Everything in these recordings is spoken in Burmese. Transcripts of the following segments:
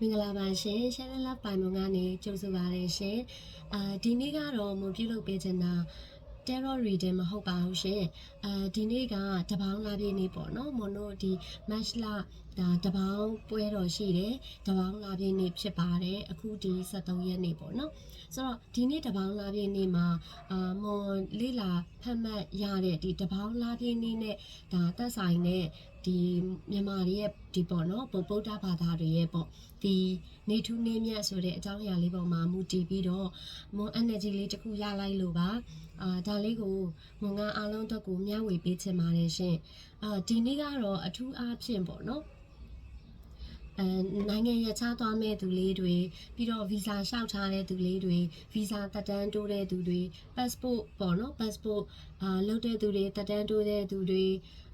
မင်္ဂလာပါရှင် Channel Love ပိုင်မုံကနေကြိုဆိုပါရရှင်အာဒီနေ့ကတော့မွန်ပြုလုပ်ပေးချင်တာ Tarot reading မဟုတ်ပါဘူးရှင်အာဒီနေ့ကတပေါင်းလာပြည့်နေ့ပေါ့နော်မွန်တို့ဒီ match လာဒါတပေါင်းပွဲတော်ရှိတယ်တပေါင်းလာပြည့်နေ့ဖြစ်ပါတယ်အခုဒီ73ရက်နေ့ပေါ့နော်ဆိုတော့ဒီနေ့တပေါင်းလာပြည့်နေ့မှာအာမွန်လေးလာဖတ်မှတ်ရတဲ့ဒီတပေါင်းလာပြည့်နေ့နဲ့ဒါတက်ဆိုင်တဲ့ ဒီမြန်မာတွေရဲ့ဒီပေါ့နော်ဗုဒ္ဓဘာသာတွေရဲ့ပေါ့ဒီနေထူးနေမြတ်ဆိုတဲ့အကြောင်းအရာလေးပေါ်မှာမူတည်ပြီးတော့မွန် energy လေးတစ်ခုရလိုက်လို့ပါအာဒါလေးကိုမွန်ကအားလုံးအတွက်ကိုမျှဝေပေးချင်ပါတယ်ရှင်အာဒီနေ့ကတော့အထူးအားဖြင့်ပေါ့နော်အဲနိုင်ငံရခြားသွားမဲ့သူလေးတွေပြီးတော့ဗီဇာလျှောက်ထားတဲ့သူလေးတွေဗီဇာတက်တန်းတိုးတဲ့သူတွေ passport ပေါ့နော် passport အာလုပ်တဲ့သူတွေတက်တန်းတိုးတဲ့သူတွေ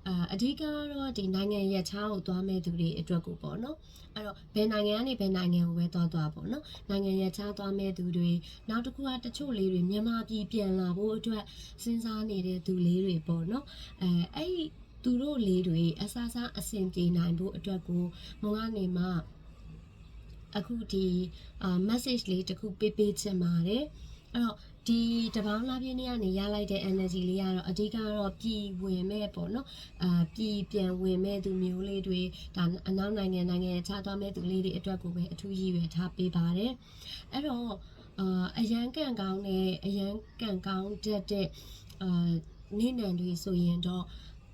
အာအဓိကကတော့ဒီနိုင်ငံရခြားကိုသွားမဲ့သူတွေအတွက်ကိုပေါ့နော်အဲ့တော့ဘယ်နိုင်ငံကနေဘယ်နိုင်ငံကိုပဲသွားသွားပေါ့နော်နိုင်ငံရခြားသွားမဲ့သူတွေနောက်တစ်ခုကတချို့လေးတွေမြန်မာပြည်ပြန်လာဖို့အတွက်စဉ်းစားနေတဲ့သူလေးတွေပေါ့နော်အဲအဲ့ဒီသူတို့လေးတွေအဆအဆအဆင်ပြေနိုင်ဖို့အတွက်ကိုမုံကနေမှအခုဒီအာ message လေးတစ်ခုပေးပေးချင်ပါတယ်အဲ့တော့ ဒီတပေါင်းလာပြင်းနေကနေရလိုက်တဲ့ energy လေးကတော့အဓိကတော့ပြည်ဝင်မဲ့ပေါ့နော်အာပြည်ပြန်ဝင်မဲ့သူမျိုးလေးတွေဒါအနောက်နိုင်ငံနိုင်ငံခြားသွားမဲ့သူလေးတွေအတွက်ကိုပဲအထူးရည်ရွယ်ထားပေးပါတယ်အဲ့တော့အာအရန်ကန့်ကောင်းတဲ့အရန်ကန့်ကောင်းတတ်တဲ့အာနေ့နံတွေဆိုရင်တော့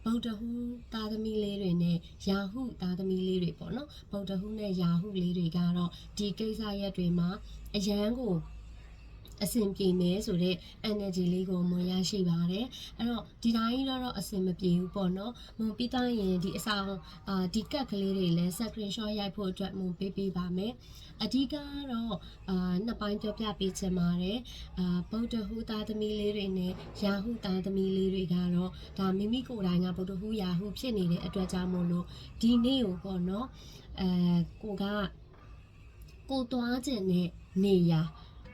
ဗုဒ္ဓဟူးသားသမီးလေးတွေနဲ့ယာဟုသားသမီးလေးတွေပေါ့နော်ဗုဒ္ဓဟူးနဲ့ယာဟုလေးတွေကတော့ဒီကိစ္စရက်တွေမှာအရန်ကို အဆင်ပြေမယ်ဆိုတော့ energy လေးကိုမွန်ရရှိပါတယ်အဲ့တော့ဒီတိုင်းတော့အဆင်မပြေဘူးပေါ့နော်မွန်ပြီးသားရင်ဒီအဆောင်အာဒီကတ်ကလေးတွေလည်း screenshot ရိုက်ဖို့အတွက်မွန်ပေးပေးပါမယ်အဓိကကတော့အာနှစ်ပိုင်းပြောပြပေးချင်ပါတယ်အာဗုဒ္ဓဟူသားသမီးလေးတွေနဲ့ယာဟုသားသမီးလေးတွေကတော့ဒါမိမိကိုယ်တိုင်ကဗုဒ္ဓဟူယာဟုဖြစ်နေတဲ့အတွက်ကြောင့်မို့လို့ဒီနေ့ကိုပေါ့နော်အဲကိုကကိုသွားခြင်းနဲ့နေရာ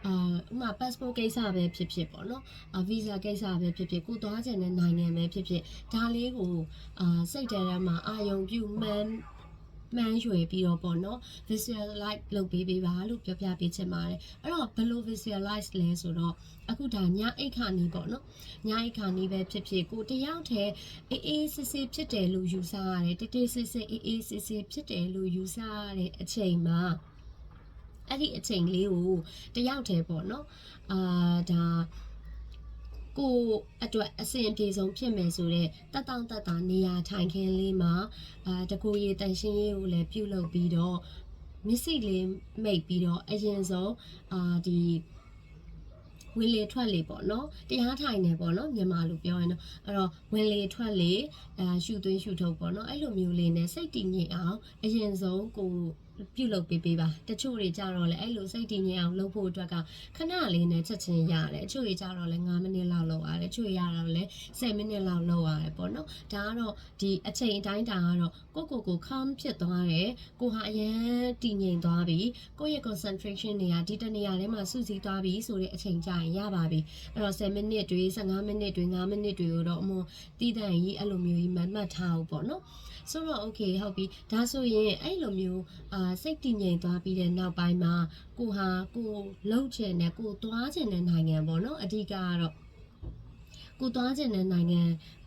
အာဥမာ passport ကိစ္စပဲဖြစ်ဖြစ်ပေါ့နော်အာ visa ကိစ္စပဲဖြစ်ဖြစ်ကိုသွားချင်တဲ့နိုင်ငံပဲဖြစ်ဖြစ်ဒါလေးကိုအာစိတ်ထဲထဲမှာအာယုံပြုမှန်းမှန်းရွယ်ပြီးတော့ပေါ့နော် visualize လုပ်ပေးပေးပါလို့ပြောပြပေးချင်ပါတယ်အဲ့တော့ဘယ်လို visualize လဲဆိုတော့အခုဒါညအိတ်ခါနီးပေါ့နော်ညအိတ်ခါနီးပဲဖြစ်ဖြစ်ကိုတယောက်တည်းအေးအေးစစ်စစ်ဖြစ်တယ်လို့ယူဆရတယ်တိတ်တိတ်စစ်စစ်အေးအေးစစ်စစ်ဖြစ်တယ်လို့ယူဆရတဲ့အချိန်မှာ အဲ့ဒီအချိန်လေးကိုတယောက်တည်းပေါ့နော်အာဒါကိုအတွက်အဆင်အပြေဆုံးဖြစ်မယ်ဆိုတော့တက်တောင့်တက်တာနေရာထိုင်ခင်းလေးမှာအာတကူရီတန်ရှင်းရေးကိုလည်းပြုလုပ်ပြီးတော့မျက်စိလေးမိတ်ပြီးတော့အရင်ဆုံးအာဒီဝင်လေထွက်လေပေါ့နော်တရားထိုင်နေပေါ့နော်မြန်မာလိုပြောရင်တော့အဲ့တော့ဝင်လေထွက်လေအာရှူသွင်းရှူထုတ်ပေါ့နော်အဲ့လိုမျိုးလေးနဲ့စိတ်တည်ငြိမ်အောင်အရင်ဆုံးကိုပြုလုပ်ပေးပေးပါတချို့တွေကြတော့လေအဲ့လိုစိတ်တည်ငြိမ်အောင်လုပ်ဖို့အတွက်ကခဏလေးနဲ့ချက်ချင်းရတယ်အချို့တွေကြတော့လေ9မိနစ်လောက်လုပ်ရတယ်အချို့တွေရတော့လေ10မိနစ်လောက်လုပ်ရတယ်ပေါ့နော်ဒါကတော့ဒီအချိန်အတိုင်းတာကတော့ကိုကိုကို calm ဖြစ်သွားတယ်ကိုဟာအရင်တည်ငြိမ်သွားပြီကိုယ့်ရဲ့ concentration တွေကဒီတနေရာထဲမှာစုစည်းသွားပြီဆိုတဲ့အချိန်ကြာရင်ရပါပြီအဲ့တော့10မိနစ်တွေ15မိနစ်တွေ9မိနစ်တွေကိုတော့အမွန်တည်တံ့ကြီးအဲ့လိုမျိုးကြီးမှတ်မှတ်ထားအောင်ပေါ့နော်ဆိုတော့ okay ဟုတ်ပြီဒါဆိုရင်အဲ့လိုမျိုးအာစိတ်တည်ငြိမ်သွားပြီးတဲ့နောက်ပိုင်းမှာကိုဟာကိုလှုပ်ချင်တဲ့ကိုသွားချင်တဲ့နိုင်ငံပေါ့နော်အဓိကကတော့ကိုသွားချင်တဲ့နိုင်ငံ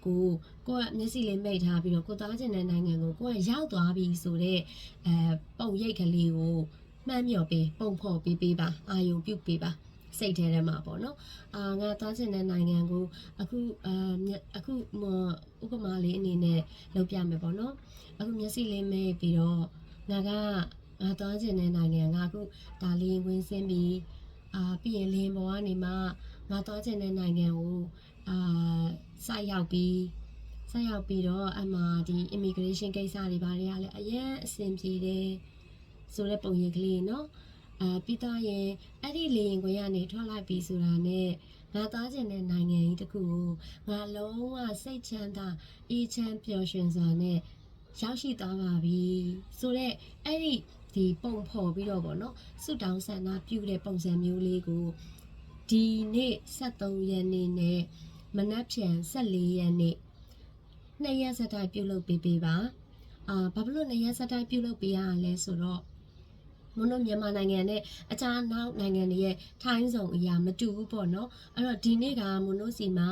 ကိုကိုကမျက်စိလေးမိတ်ထားပြီးတော့ကိုသွားချင်တဲ့နိုင်ငံကိုကိုကရောက်သွားပြီဆိုတော့အဲပုံရိပ်ကလေးကိုမှန်းမြော်ပေးပုံဖော်ပေးပေးပါအာယုံပြုတ်ပေးပါစိတ်ထဲထဲမှာပေါ့နော်အာငါသွားချင်တဲ့နိုင်ငံကိုအခုအာအခုမဥပမာလေးအနေနဲ့လုပ်ပြမယ်ပေါ့နော်အခုမျက်စိလေးမိတ်ပြီးတော့ ငါကငါသွားချင်တဲ့နိုင်ငံငါအခုဒါလေးဝင်စင်းပြီးအာပြီးရင်လင်းပေါ်ကနေမှငါသွားချင်တဲ့နိုင်ငံကိုအာစိုက်ရောက်ပြီးစိုက်ရောက်ပြီးတော့အမှဒီ immigration ကိစ္စတွေဘာတွေကလည်းအရင်အဆင်ပြေတယ်ဆိုတဲ့ပုံရိပ်ကလေးเนาะ အာပြီးသားရင်အဲ့ဒီလေရင်ခွင်ကနေထွက်လိုက်ပြီဆိုတာနဲ့ငါသားကျင်တဲ့နိုင်ငံကြီးတစ်ခုကိုငါလုံးဝစိတ်ချမ်းသာအေးချမ်းပျော်ရွှင်စွာနဲ့ ရောက်ရှိသွားပါပြီဆိုတော့အဲ့ဒီဒီပုံဖော်ပြီးတော့ဗောနော်စွတောင်းဆန္ဒပြုတဲ့ပုံစံမျိုးလေးကိုဒီနေ့73ရက်နေ့နဲ့မနက်ဖြန်14ရက်နေ့နှစ်ရက်ဆက်တိုက်ပြုလုပ်ပေးပေးပါအာဘာဖြစ်လို့နှစ်ရက်ဆက်တိုက်ပြုလုပ်ပေးရတာလဲဆိုတော့ မွန်းတို့မြန်မာနိုင်ငံနဲ့အခြားနောက်နိုင်ငံတွေရဲ့ထိုင်းဆောင်အရာမတူဘူးပေါ့နော်အဲ့တော့ဒီနေ့ကမွန်းတို့စီမှာ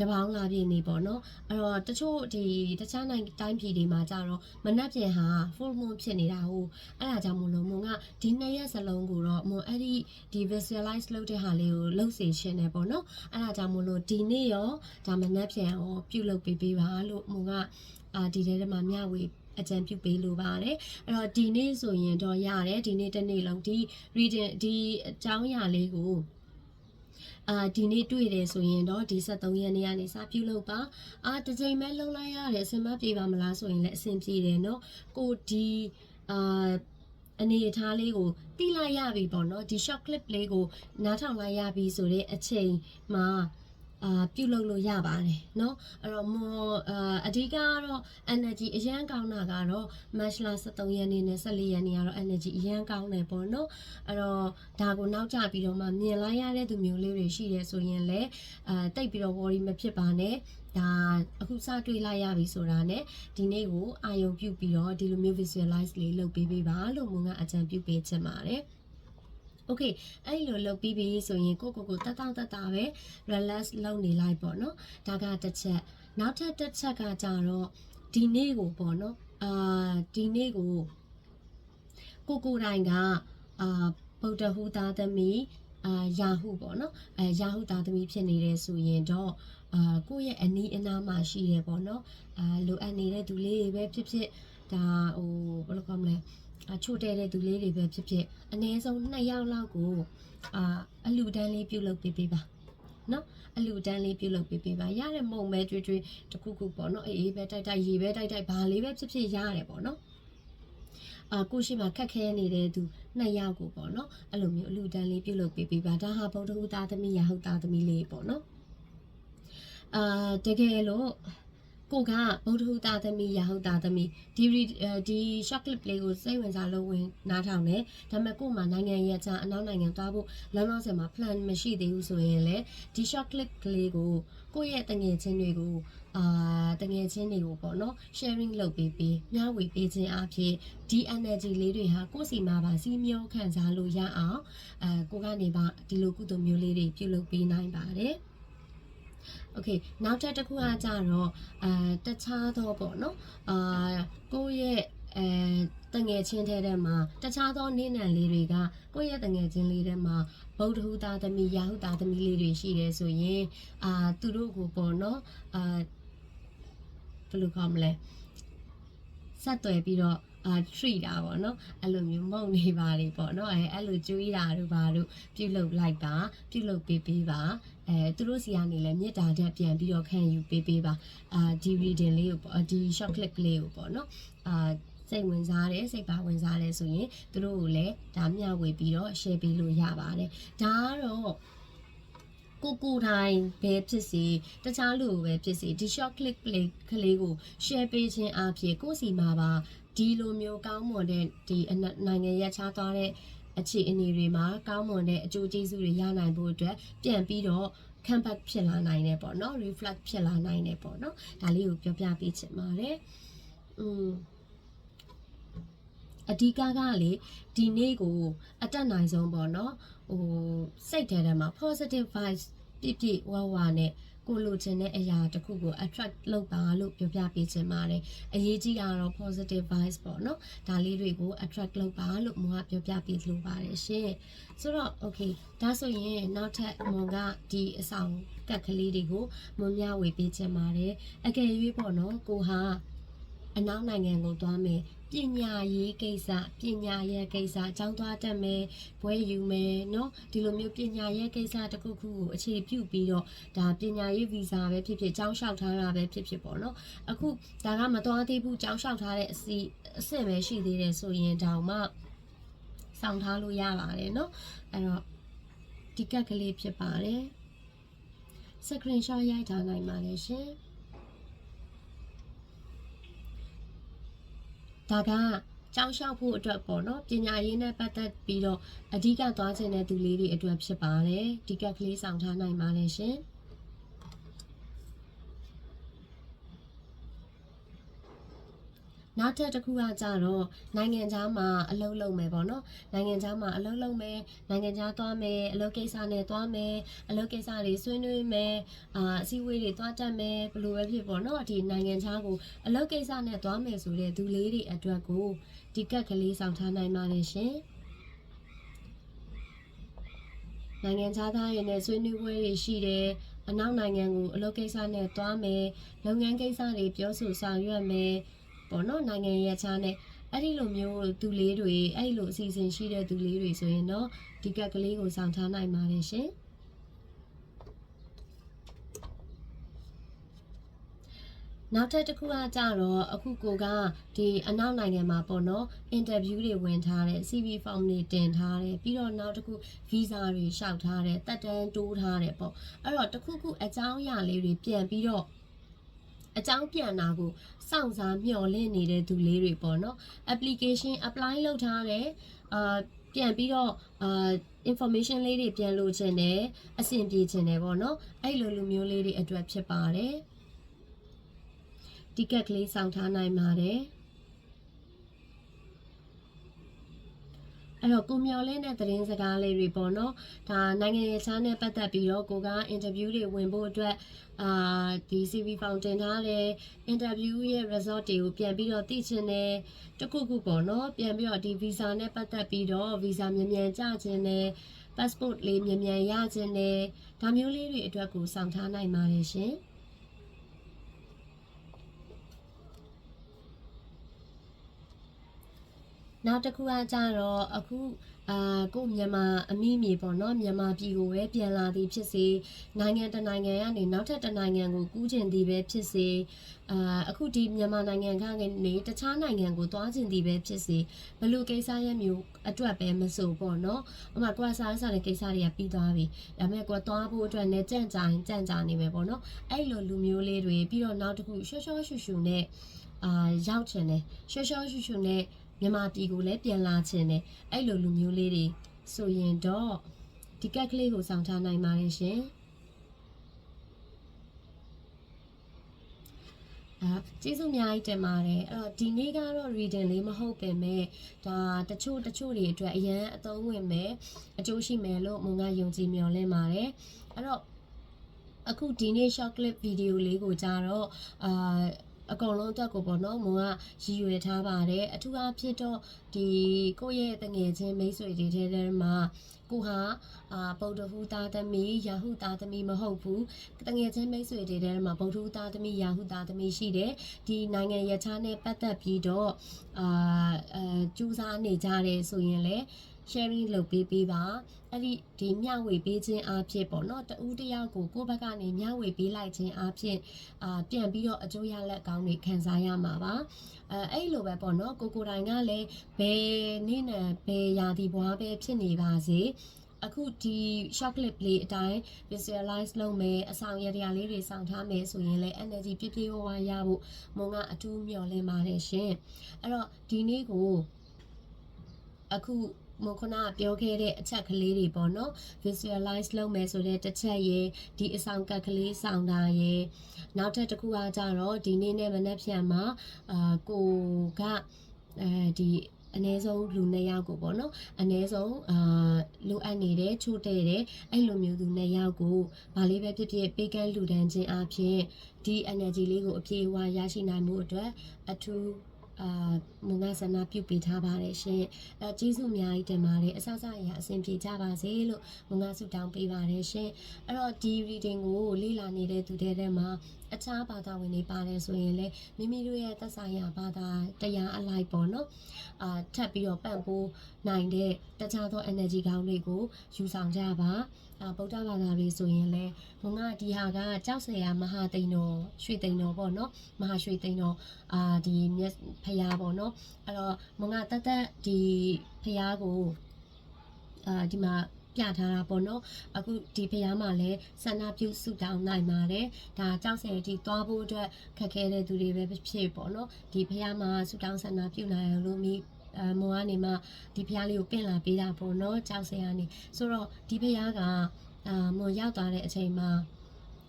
တပေါင်းလာပြည့်နေပေါ့နော်အဲ့တော့တချို့ဒီတခြားနိုင်ငံတိုင်းပြည်တွေမှာကြတော့မနှက်ပြင်ဟာ full moon ဖြစ်နေတာဟုတ်အဲ့ဒါကြောင့်မလို့မွန်ကဒီနှစ်ရက်စလုံးကိုတော့မွန်အဲ့ဒီဒီ visualize လုပ်တဲ့ဟာလေးကိုလုပ်စီရှင်းနေပေါ့နော်အဲ့ဒါကြောင့်မလို့ဒီနေ့ရောဒါမနှက်ပြင်ရောပြုလုပ်ပေးပေးပါလို့မွန်ကအာဒီထဲမှာမျှဝေ အကြံပြုပေးလိုပါတယ်အဲ့တော့ဒီနေ့ဆိုရင်တော့ရတယ်ဒီနေ့တစ်နေ့လုံးဒီ reading ဒီအကြောင်းအရာလေးကိုအာဒီနေ့တွေ့တယ်ဆိုရင်တော့ဒီ73ရက်နေ့ကနေစပြုလုပ်ပါအာတစ်ချိန်မဲ့လုံးလိုက်ရတယ်အစင်မပြေပါမလားဆိုရင်လည်းအဆင်ပြေတယ်เนาะကိုဒီအာအနေအထားလေးကိုတိလိုက်ရပြီပေါ့နော်ဒီ short clip လေးကိုနားထောင်လိုက်ရပြီဆိုတဲ့အချိန်မှာ အာပြုတ်လုပ်လို့ရပါတယ်เนาะအဲ့တော့မောအာအဓိကကတော့ energy အရန်ကောင်းတာကတော့ match လာ73ရက်နေ့နဲ့14ရက်နေ့ကတော့ energy အရန်ကောင်းတယ်ပေါ့เนาะအဲ့တော့ဒါကိုနောက်ကျပြီးတော့မှမြင်လိုက်ရတဲ့သူမျိုးလေးတွေရှိတယ်ဆိုရင်လည်းအာတိတ်ပြီးတော့ worry မဖြစ်ပါနဲ့ဒါအခုစတွေ့လိုက်ရပြီဆိုတာနဲ့ဒီနေ့ကိုအာယုံပြုတ်ပြီးတော့ဒီလိုမျိုး visualize လေးလုပ်ပေးပေးပါလို့မုံကအကြံပြုပေးချင်ပါတယ် OK အဲ့လိုလုပ်ပြီးပြီဆိုရင်ကိုကိုကိုတက်တောင့်တက်တာပဲ relax လုပ်နေလိုက်ပေါ့နော်ဒါကတစ်ချက်နောက်ထပ်တစ်ချက်ကကြတော့ဒီနေ့ကိုပေါ့နော်အာဒီနေ့ကိုကိုကိုတိုင်းကအာဗုဒ္ဓဟူသားသမီးအာယာဟုပေါ့နော်အဲယာဟုသားသမီးဖြစ်နေတယ်ဆိုရင်တော့အာကိုယ့်ရဲ့အနီးအနားမှာရှိတယ်ပေါ့နော်အာလိုအပ်နေတဲ့သူလေးတွေပဲဖြစ်ဖြစ်ဒါဟိုဘယ်လိုခေါ်မလဲ ချို့တဲ့တဲ့သူလေးတွေပဲဖြစ်ဖြစ်အနည်းဆုံး2ယောက်လောက်ကိုအာအလူတန်းလေးပြုတ်လုပ်ပေးပေးပါနော်အလူတန်းလေးပြုတ်လုပ်ပေးပေးပါရတဲ့မုံပဲကြွေးကြွေးတခုခုပေါ့နော်အေးအေးပဲတိုက်တိုက်ရေပဲတိုက်တိုက်ဘာလေးပဲဖြစ်ဖြစ်ရတယ်ပေါ့နော်အာကိုရှိမှာခက်ခဲနေတဲ့သူနှစ်ယောက်ကိုပေါ့နော်အဲ့လိုမျိုးအလူတန်းလေးပြုတ်လုပ်ပေးပေးပါဒါဟာဗုဒ္ဓဟူသားသမီးရဟုတ်သားသမီးလေးပေါ့နော်အာတကယ်လို့ ကိုကဗုဒ္ဓဟူသားသမီးရဟုတ်သားသမီးဒီဒီ short clip လေးကိုစိတ်ဝင်စားလို့ဝင်နားထောင်တယ်ဒါပေမဲ့ကို့မှာနိုင်ငံရဲ့ချာအနောက်နိုင်ငံသွားဖို့လောလောဆယ်မှာ plan မရှိသေးဘူးဆိုရင်လည်းဒီ short clip ကလေးကိုကိုယ့်ရဲ့တငယ်ချင်းတွေကိုအာတငယ်ချင်းတွေကိုပေါ့နော် sharing လုပ်ပေးပြီးမျှဝေပေးခြင်းအဖြစ်ဒီ energy လေးတွေဟာကိုယ့်စီမှာပါစီးမျောခံစားလို့ရအောင်အဲကိုကနေပါဒီလိုကုသိုလ်မျိုးလေးတွေပြုလုပ်ပေးနိုင်ပါတယ် โอเคနောက်ထပ်တစ်ခုကကြတော့အဲတခြားသောပေါ့နော်အာကိုယ့်ရဲ့အဲတငယ်ချင်းတဲ့ထဲမှာတခြားသောနေနံလေးတွေကကိုယ့်ရဲ့တငယ်ချင်းလေးထဲမှာဗုဒ္ဓဟူသားသမီးယာဟုသားသမီးလေးတွေရှိတယ်ဆိုရင်အာသူတို့ကိုပေါ့နော်အာဘယ်လိုခေါ်မလဲဆက်သွယ်ပြီးတော့ အာ treat တာပေါ့နော်အဲ့လိုမျိုးမုံနေပါလေပေါ့နော်အဲအဲ့လိုကျွေးတာတို့ဘာတို့ပြုလုပ်လိုက်ပါပြုလုပ်ပေးပေးပါအဲသူတို့စီကနေလည်းမေတ္တာတက်ပြန်ပြီးတော့ခံယူပေးပေးပါအာဒီ reading လေးကိုပေါ့ဒီ short clip လေးကိုပေါ့နော်အာစိတ်ဝင်စားတယ်စိတ်ပါဝင်စားတယ်ဆိုရင်သူတို့ကိုလည်းဒါမျှဝေပြီးတော့ share ပေးလို့ရပါတယ်ဒါကတော့ကိုကိုတိုင်းပဲဖြစ်စီတခြားလူပဲဖြစ်စီဒီ short clip လေးကလေးကို share ပေးခြင်းအပြင်ကိုစီမှာပါ ဒီလိုမျိုးကောင်းမွန်တဲ့ဒီနိုင်ငံရခြားသွားတဲ့အခြေအနေတွေမှာကောင်းမွန်တဲ့အကျိုးကျေးဇူးတွေရနိုင်ဖို့အတွက်ပြန်ပြီးတော့ comeback ဖြစ်လာနိုင်တယ်ပေါ့နော် reflect ဖြစ်လာနိုင်တယ်ပေါ့နော်ဒါလေးကိုပြောပြပေးချင်ပါတယ်อืมအဓိကကလေဒီနေ့ကိုအတက်နိုင်ဆုံးပေါ့နော်ဟိုစိတ်ထဲထဲမှာ positive vibes ပြည့်ပြည့်ဝဝနဲ့ ကိုလိုချင်တဲ့အရာတစ်ခုကို attract လုပ်ပါလို့ပြောပြပေးချင်ပါတယ်အရေးကြီးတာကတော့ positive vibes ပေါ့နော်ဒါလေးတွေကို attract လုပ်ပါလို့မွန်ကပြောပြပေးလိုပါတယ်ရှင်ဆိုတော့ okay ဒါဆိုရင်နောက်ထပ်မွန်ကဒီအဆောင်ကတ်ကလေးတွေကိုမွန်မျှဝေပေးချင်ပါတယ်အကယ်၍ပေါ့နော်ကိုဟာအနောက်နိုင်ငံကိုသွားမယ် ပညာရေးကိစ္စပညာရေးကိစ္စအကြောင်းသွားတတ်မယ်ဘွဲယူမယ်เนาะဒီလိုမျိုးပညာရေးကိစ္စတစ်ခုခုကိုအခြေပြုပြီးတော့ဒါပညာရေးဗီဇာပဲဖြစ်ဖြစ်ကျောင်းလျှောက်ထားတာပဲဖြစ်ဖြစ်ပေါ့เนาะအခုဒါကမသွားသေးဘူးကျောင်းလျှောက်ထားတဲ့အစီအဆင့်ပဲရှိသေးတယ်ဆိုရင်တောင်မှဆောင်ထားလို့ရပါတယ်เนาะအဲ့တော့ဒီကက်ကလေးဖြစ်ပါတယ် screenshot ရိုက်ထားနိုင်ပါတယ်ရှင် ဒါကကြောင်းလျှောက်ဖို့အတွက်ပေါ့နော်ပညာရေးနဲ့ပတ်သက်ပြီးတော့အဓိကသွားခြင်းတဲ့သူလေးတွေအတွက်ဖြစ်ပါတယ်ဒီကက်ကလေးဆောင်ထားနိုင်ပါတယ်ရှင် နနောက်ထပ်တစ်ခုကကြတော့နိုင်ငံခြားမှာအလုပ်လုပ်မယ်ပေါ့နော်နိုင်ငံခြားမှာအလုပ်လုပ်မယ်နိုင်ငံခြားသွားမယ်အလုပ်ကိစ္စနဲ့သွားမယ်အလုပ်ကိစ္စတွေဆွေးနွေးမယ်အာအစည်းအဝေးတွေသွားတက်မယ်ဘယ်လိုပဲဖြစ်ပေါ့နော်ဒီနိုင်ငံခြားကိုအလုပ်ကိစ္စနဲ့သွားမယ်ဆိုတဲ့သူလေးတွေအတွက်ကိုဒီကက်ကလေးဆောင်ထားနိုင်ပါတယ်ရှင်နိုင်ငံခြားသားတွေနဲ့ဆွေးနွေးပွဲတွေရှိတယ်အနောက်နိုင်ငံကိုအလုပ်ကိစ္စနဲ့သွားမယ်လုပ်ငန်းကိစ္စတွေပြောဆိုဆောင်ရွက်မယ် ပေါ့နော်နိုင်ငံရဲ့ခြားနဲ့အဲ့ဒီလိုမျိုးသူလေးတွေအဲ့ဒီလိုအစီအစဉ်ရှိတဲ့သူလေးတွေဆိုရင်တော့ဒီကက်ကလေးကိုဆောင်ထားနိုင်ပါတယ်ရှင်နောက်ထပ်တစ်ခုကကြတော့အခုကိုကဒီအနောက်နိုင်ငံမှာပေါ့နော်အင်တာဗျူးတွေဝင်ထားတယ် CV form တွေတင်ထားတယ်ပြီးတော့နောက်တစ်ခု visa တွေလျှောက်ထားတယ်တက်တန်းတိုးထားတယ်ပေါ့အဲ့တော့တစ်ခုခုအကြောင်းအရာလေးတွေပြန်ပြီးတော့ အကြောင်းပြန်တာကိုစောင့်စားမျှော်လင့်နေတဲ့သူလေးတွေပေါ့နော် application apply လုပ်ထားတယ်အာပြန်ပြီးတော့အာ information လေးတွေပြန်လို့ခြင်းတယ်အဆင်ပြေခြင်းတယ်ပေါ့နော်အဲ့လိုလူမျိုးလေးတွေအတွက်ဖြစ်ပါတယ်တိကက်ကလေးစောင့်ထားနိုင်ပါတယ် အဲ့တော့ကိုမျော်လင့်တဲ့သတင်းစကားလေးတွေပေါ့နော်ဒါနိုင်ငံရေးချားနဲ့ပတ်သက်ပြီးတော့ကိုကအင်တာဗျူးတွေဝင်ဖို့အတွက်အာဒီ CV Fountain ထားတယ်အင်တာဗျူးရဲ့ result တွေကိုပြန်ပြီးတော့သိချင်တယ်တခုခုပေါ့နော်ပြန်ပြီးတော့ဒီ visa နဲ့ပတ်သက်ပြီးတော့ visa မြန်မြန်ကြခြင်းတယ် passport လေးမြန်မြန်ရခြင်းတယ်ဒါမျိုးလေးတွေအတွက်ကိုစောင့်ထားနိုင်ပါတယ်ရှင် နောက်တစ်ခုကကြတော့အခုအာကိုမြန်မာအမိမြေပေါ့နော်မြန်မာပြည်ကိုပဲပြန်လာသည်ဖြစ်စေနိုင်ငံတနိုင်ငံကနေနောက်ထပ်တနိုင်ငံကိုကူးကျင်သည်ပဲဖြစ်စေအာအခုဒီမြန်မာနိုင်ငံကနေတခြားနိုင်ငံကိုသွားကျင်သည်ပဲဖြစ်စေဘလို့ကိစ္စရဲ့မျိုးအတွက်ပဲမဆိုပေါ့နော်အမှကွာစားစားတဲ့ကိစ္စတွေကပြီးသွားပြီဒါပေမဲ့ကွာသွားဖို့အတွက်လည်းကြံ့ကြာရင်ကြံ့ကြာနေမယ်ပေါ့နော်အဲ့လိုလူမျိုးလေးတွေပြီးတော့နောက်တစ်ခုရှော့ရှော့ရှူရှူနဲ့အာရောက်ချင်တယ်ရှော့ရှော့ရှူရှူနဲ့ မြန်မာပြည်ကိုလည်းပြန်လာခြင်းနဲ့အဲ့လိုလူမျိုးလေးတွေဆိုရင်တော့ဒီကက်ကလေးကိုစောင့်ထားနိုင်ပါတယ်ရှင်အာကျေးဇူးအများကြီးတင်ပါတယ်အဲ့တော့ဒီနေ့ကတော့ reading လေးမဟုတ်ပင်မဲ့ဒါတချို့တချို့တွေအတွက်အရန်အသုံးဝင်မယ်အကျိုးရှိမယ်လို့မုံကယုံကြည်မျှော်လင့်ပါတယ်အဲ့တော့အခုဒီနေ့ short clip video လေးကိုကြတော့အာ အကုန်လုံးအတွက်ကိုပေါ့နော်မုံကရည်ရွယ်ထားပါတယ်အထူးအားဖြင့်တော့ဒီကိုယ့်ရဲ့တငယ်ချင်းမိတ်ဆွေတွေထဲထဲမှာကိုဟာအာဗုဒ္ဓဟူသားသမီးယာဟုသားသမီးမဟုတ်ဘူးတငယ်ချင်းမိတ်ဆွေတွေထဲမှာဗုဒ္ဓဟူသားသမီးယာဟုသားသမီးရှိတယ်ဒီနိုင်ငံရခြားနဲ့ပတ်သက်ပြီးတော့အာအဲစူးစမ်းနေကြတယ်ဆိုရင်လည်း sharing လုပ်ပေးပေးပါအဲ့ဒီဒီမျှဝေပေးခြင်းအဖြစ်ပေါ့နော်တဦးတယောက်ကိုကိုယ့်ဘက်ကနေမျှဝေပေးလိုက်ခြင်းအဖြစ်အာပြန်ပြီးတော့အကျိုးရလက်ကောင်းတွေခံစားရမှာပါအဲအဲ့လိုပဲပေါ့နော်ကိုကိုတိုင်ကလည်းဘယ်နေ့နဲ့ဘယ်ရာသီဘွားပဲဖြစ်နေပါစေအခုဒီ short clip လေးအတိုင်း visualize လုပ်မယ်အဆောင်ရတရားလေးတွေစောင့်ထားမယ်ဆိုရင်လည်း energy ပြည့်ပြည့်ဝဝရဖို့မုံကအထူးမျှော်လင့်ပါတယ်ရှင်အဲ့တော့ဒီနေ့ကိုအခု မခုနပြောခဲ့တဲ့အချက်ကလေးတွေပေါ့နော် visualize လုပ်မယ်ဆိုတဲ့တစ်ချက်ရယ်ဒီအဆောင်ကတ်ကလေးဆောင်တာရယ်နောက်ထပ်တစ်ခုကကြတော့ဒီနေ့နဲ့မနေ့ပြန်မှာအာကိုကအဲဒီအ ਨੇ ဆုံးလူနှစ်ယောက်ကိုပေါ့နော်အ ਨੇ ဆုံးအာလိုအပ်နေတဲ့ချို့တဲ့တဲ့အဲ့လိုမျိုးသူနှစ်ယောက်ကိုဗာလေးပဲဖြစ်ဖြစ်ပေးကမ်းလူဒန်းခြင်းအပြင်ဒီ energy လေးကိုအပြည့်အဝရရှိနိုင်မှုအတွက်အထူး အာမုံကဆန္ဒပြုပေးထားပါတယ်ရှင်အဲကျေးဇူးအများကြီးတင်ပါတယ်အဆအဆအရာအဆင်ပြေကြပါစေလို့မုံကဆုတောင်းပေးပါတယ်ရှင်အဲ့တော့ဒီ reading ကိုလေ့လာနေတဲ့သူတွေထဲမှာ အခြားဘာသာဝင်တွေပါတယ်ဆိုရင်လည်းမိမိတို့ရဲ့သက်ဆိုင်ရာဘာသာတရားအလိုက်ပေါ့နော်အာထပ်ပြီးတော့ပံ့ပိုးနိုင်တဲ့တခြားသော energy ကောင်းတွေကိုယူဆောင်ကြပါအာဗုဒ္ဓဘာသာတွေဆိုရင်လည်းမုံကဒီဟာကကြောက်စရာမဟာသိန်တော်ရွှေသိန်တော်ပေါ့နော်မဟာရွှေသိန်တော်အာဒီမြတ်ဖရာပေါ့နော်အဲ့တော့မုံကတတ်တတ်ဒီဖရာကိုအာဒီမှာ ပြထားတာပေါ့နော်အခုဒီဖရားမှာလည်းဆန္ဒပြုဆုတောင်းနိုင်ပါတယ်ဒါကြောက်စဲဒီသွားဖို့အတွက်ခက်ခဲတဲ့သူတွေပဲဖြစ်ပေါ့နော်ဒီဖရားမှာဆုတောင်းဆန္ဒပြုနိုင်အောင်လို့မိအမောကနေမှဒီဖရားလေးကိုပင့်လာပေးတာပေါ့နော်ကြောက်စဲကနေဆိုတော့ဒီဖရားကအာမွန်ရောက်သွားတဲ့အချိန်မှာ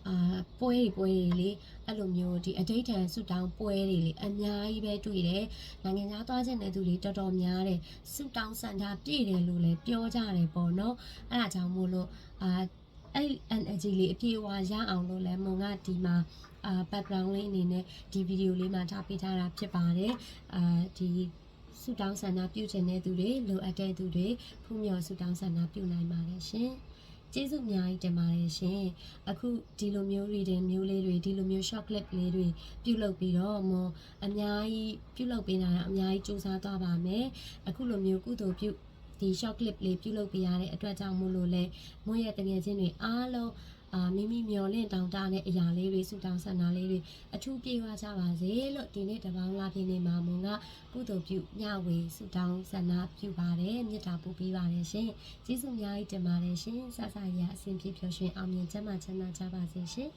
အာပွဲတွေပွဲတွေလေအဲ့လိုမျိုးဒီအဋိဌံဆုတောင်းပွဲတွေလေအများကြီးပဲတွေ့တယ်နိုင်ငံခြားသွားခြင်းတဲ့သူတွေတော်တော်များတယ်ဆုတောင်းစန္ဒပြည့်တယ်လို့လည်းပြောကြတယ်ပေါ့နော်အဲ့ဒါကြောင့်မို့လို့အာအဲ့ energy လေးအပြည့်အဝရအောင်လို့လည်းမုံကဒီမှာအာ background လေးအနေနဲ့ဒီဗီဒီယိုလေးမှာထားပေးထားတာဖြစ်ပါတယ်အာဒီဆုတောင်းဆန္ဒပြုခြင်းတဲ့သူတွေလိုအပ်တဲ့သူတွေဖူးမြော်ဆုတောင်းဆန္ဒပြုနိုင်ပါတယ်ရှင် ကျေးဇူးအများကြီးတင်ပါတယ်ရှင်အခုဒီလိုမျိုး reading မျိုးလေးတွေဒီလိုမျိုး short clip လေးတွေပြုလုပ်ပြီးတော့မွန်အများကြီးပြုလုပ်ပေးတာအများကြီးစူးစမ်းသွားပါမယ်အခုလိုမျိုးကုသိုလ်ပြုဒီ short clip လေးပြုလုပ်ပေးရတဲ့အတွက်ကြောင့်မို့လို့လဲမွန်ရဲ့တငယ်ချင်းတွေအားလုံး အာမိမိမျော်လင့်တောင်းတတဲ့အရာလေးတွေဆုတောင်းဆန္ဒလေးတွေအထူးပြေဝကြပါစေလို့ဒီနေ့တပေါင်းလာပြင်းနေမှာမွန်ကကုသိုလ်ပြုညဝေဆုတောင်းဆန္ဒပြုပါတယ်မေတ္တာပို့ပေးပါတယ်ရှင်ကျေးဇူးအများကြီးတင်ပါတယ်ရှင်ဆဆရအစဉ်ပြေပျော်ရွှင်အောင်မြင်ကျမ်းမာချမ်းသာကြပါစေရှင်